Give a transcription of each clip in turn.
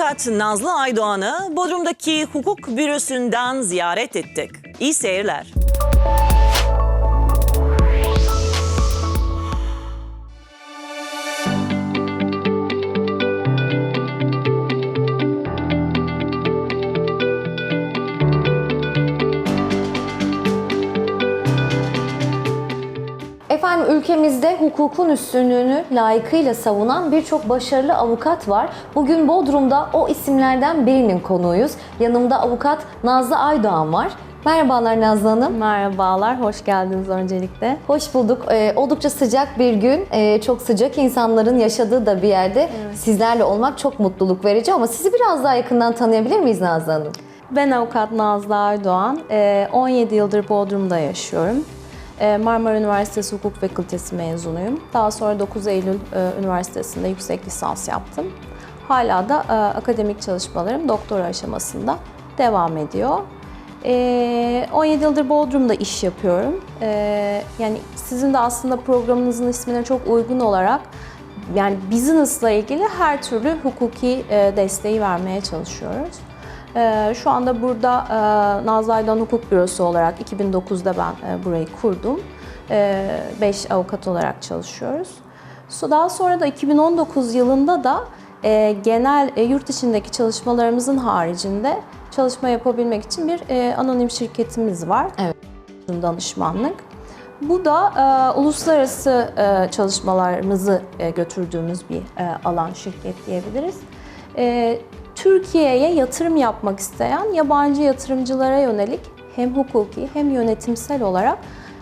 Avukat Nazlı Aydoğan'ı Bodrum'daki hukuk bürosundan ziyaret ettik. İyi seyirler. Ülkemizde hukukun üstünlüğünü layıkıyla savunan birçok başarılı avukat var. Bugün Bodrum'da o isimlerden birinin konuğuyuz. Yanımda avukat Nazlı Aydoğan var. Merhabalar Nazlı Hanım. Merhabalar, hoş geldiniz öncelikle. Hoş bulduk. Ee, oldukça sıcak bir gün. Ee, çok sıcak insanların yaşadığı da bir yerde sizlerle olmak çok mutluluk verici ama sizi biraz daha yakından tanıyabilir miyiz Nazlı Hanım? Ben avukat Nazlı Erdoğan. Ee, 17 yıldır Bodrum'da yaşıyorum. Ee, Marmara Üniversitesi Hukuk Fakültesi mezunuyum. Daha sonra 9 Eylül e, Üniversitesi'nde yüksek lisans yaptım. Hala da e, akademik çalışmalarım doktora aşamasında devam ediyor. Ee, 17 yıldır Bodrum'da iş yapıyorum. Ee, yani sizin de aslında programınızın ismine çok uygun olarak yani business'la ilgili her türlü hukuki e, desteği vermeye çalışıyoruz. E, Şu anda burada e, Nazlı Aydan Hukuk Bürosu olarak 2009'da ben e, burayı kurdum. 5 avukat olarak çalışıyoruz. Daha sonra da 2019 yılında da e, genel yurt içindeki çalışmalarımızın haricinde çalışma yapabilmek için bir anonim şirketimiz var. Evet. Danışmanlık. Bu da e, uluslararası e, çalışmalarımızı e, götürdüğümüz bir e, alan şirket diyebiliriz. E, Türkiye'ye yatırım yapmak isteyen yabancı yatırımcılara yönelik hem hukuki hem yönetimsel olarak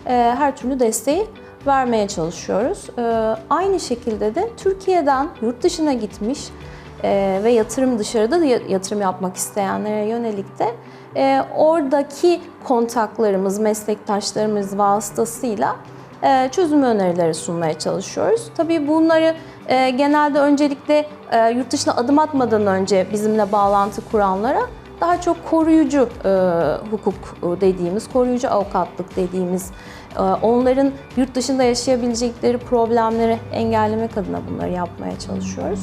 e, her türlü desteği vermeye çalışıyoruz. E, aynı şekilde de Türkiye'den yurt dışına gitmiş e, ve yatırım dışarıda da ya- yatırım yapmak isteyenlere yönelik de oradaki kontaklarımız, meslektaşlarımız vasıtasıyla çözüm önerileri sunmaya çalışıyoruz. Tabii bunları e, genelde öncelikle e, yurt dışına adım atmadan önce bizimle bağlantı kuranlara daha çok koruyucu e, hukuk e, dediğimiz, koruyucu avukatlık dediğimiz, e, onların yurt dışında yaşayabilecekleri problemleri engellemek adına bunları yapmaya çalışıyoruz.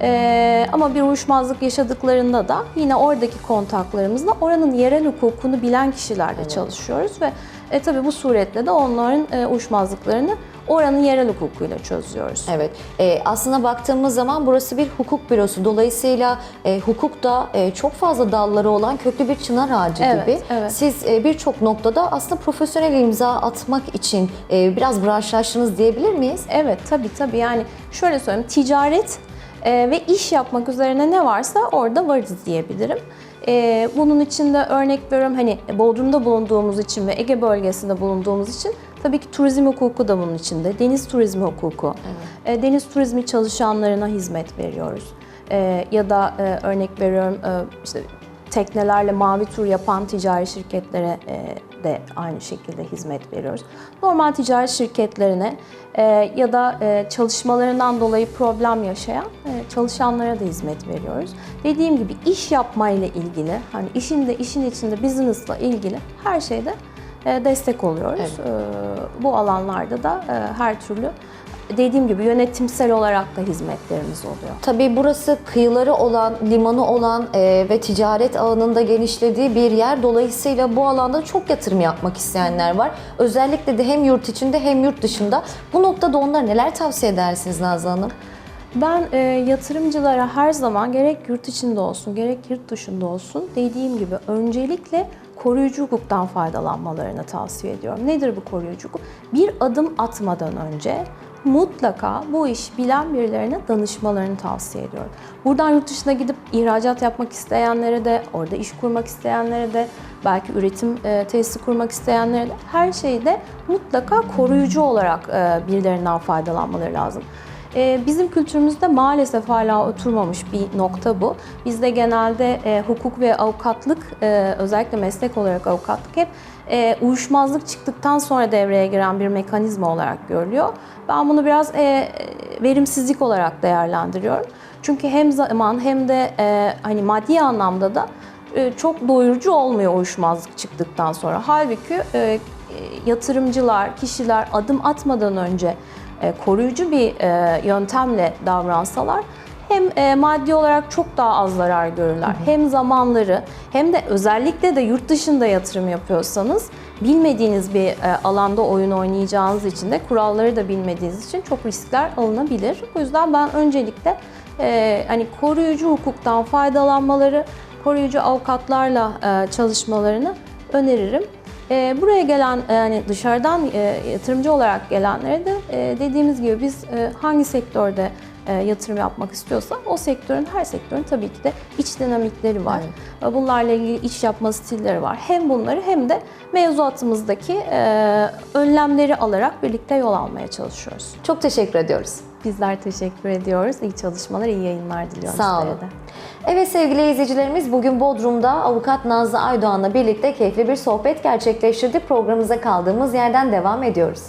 E, ama bir uyuşmazlık yaşadıklarında da yine oradaki kontaklarımızla oranın yerel hukukunu bilen kişilerle çalışıyoruz ve e, tabii bu suretle de onların e, uyuşmazlıklarını oranın yerel hukukuyla çözüyoruz. Evet. Ee, aslında baktığımız zaman burası bir hukuk bürosu. Dolayısıyla e, hukukta e, çok fazla dalları olan köklü bir çınar ağacı Evet, gibi. evet. Siz e, birçok noktada aslında profesyonel imza atmak için e, biraz branşlaştınız diyebilir miyiz? Evet tabii tabii yani şöyle söyleyeyim ticaret e, ve iş yapmak üzerine ne varsa orada varız diyebilirim. E, bunun için de örnek veriyorum hani Bodrum'da bulunduğumuz için ve Ege bölgesinde bulunduğumuz için tabii ki turizm hukuku da bunun içinde. Deniz turizmi hukuku. E, deniz turizmi çalışanlarına hizmet veriyoruz. E, ya da e, örnek veriyorum e, işte teknelerle mavi tur yapan ticari şirketlere e, de aynı şekilde hizmet veriyoruz. Normal ticaret şirketlerine e, ya da e, çalışmalarından dolayı problem yaşayan çalışanlara da hizmet veriyoruz. Dediğim gibi iş yapmayla ilgili, hani işin de işin içinde business'la ilgili her şeyde destek oluyoruz. E, bu alanlarda da her türlü dediğim gibi yönetimsel olarak da hizmetlerimiz oluyor. Tabii burası kıyıları olan, limanı olan e, ve ticaret ağının da genişlediği bir yer. Dolayısıyla bu alanda çok yatırım yapmak isteyenler var. Özellikle de hem yurt içinde hem yurt dışında. Bu noktada onlara neler tavsiye edersiniz Nazlı Hanım? Ben e, yatırımcılara her zaman gerek yurt içinde olsun gerek yurt dışında olsun dediğim gibi öncelikle koruyucu hukuktan faydalanmalarını tavsiye ediyorum. Nedir bu koruyucu hukuk? Bir adım atmadan önce mutlaka bu iş bilen birilerine danışmalarını tavsiye ediyorum. Buradan yurt dışına gidip ihracat yapmak isteyenlere de, orada iş kurmak isteyenlere de, belki üretim e, tesisi kurmak isteyenlere de her şeyde mutlaka koruyucu olarak e, birilerinden faydalanmaları lazım. Ee, Bizim kültürümüzde maalesef hala oturmamış bir nokta bu. Bizde genelde e, hukuk ve avukatlık, e, özellikle meslek olarak avukatlık hep e, uyuşmazlık çıktıktan sonra devreye giren bir mekanizma olarak görülüyor. Ben bunu biraz verimsizlik olarak değerlendiriyorum. Çünkü hem zaman hem de hani maddi anlamda da çok doyurucu olmuyor uyuşmazlık çıktıktan sonra. Halbuki yatırımcılar, kişiler adım atmadan önce koruyucu bir e, yöntemle davransalar hem e, maddi olarak çok daha az zarar görürler. Hem zamanları hem de özellikle de yurt dışında yatırım yapıyorsanız bilmediğiniz bir e, alanda oyun oynayacağınız için de kuralları da bilmediğiniz için çok riskler alınabilir. O yüzden ben öncelikle e, hani koruyucu hukuktan faydalanmaları, koruyucu avukatlarla e, çalışmalarını öneririm. E, buraya gelen yani dışarıdan e, yatırımcı olarak gelenlere de e, dediğimiz gibi biz e, hangi sektörde e, yatırım yapmak istiyorsa o sektörün her sektörün tabii ki de iç dinamikleri var. E, Bunlarla ilgili iş yapma stilleri var. Hem bunları hem de mevzuatımızdaki e, önlemleri alarak birlikte yol almaya çalışıyoruz. Çok teşekkür ediyoruz. Bizler teşekkür ediyoruz. İyi çalışmalar, iyi yayınlar diliyorum Sağ olun. de. Evet sevgili izleyicilerimiz bugün Bodrum'da avukat Nazlı Aydoğan'la birlikte keyifli bir sohbet gerçekleştirdik. Programımıza kaldığımız yerden devam ediyoruz.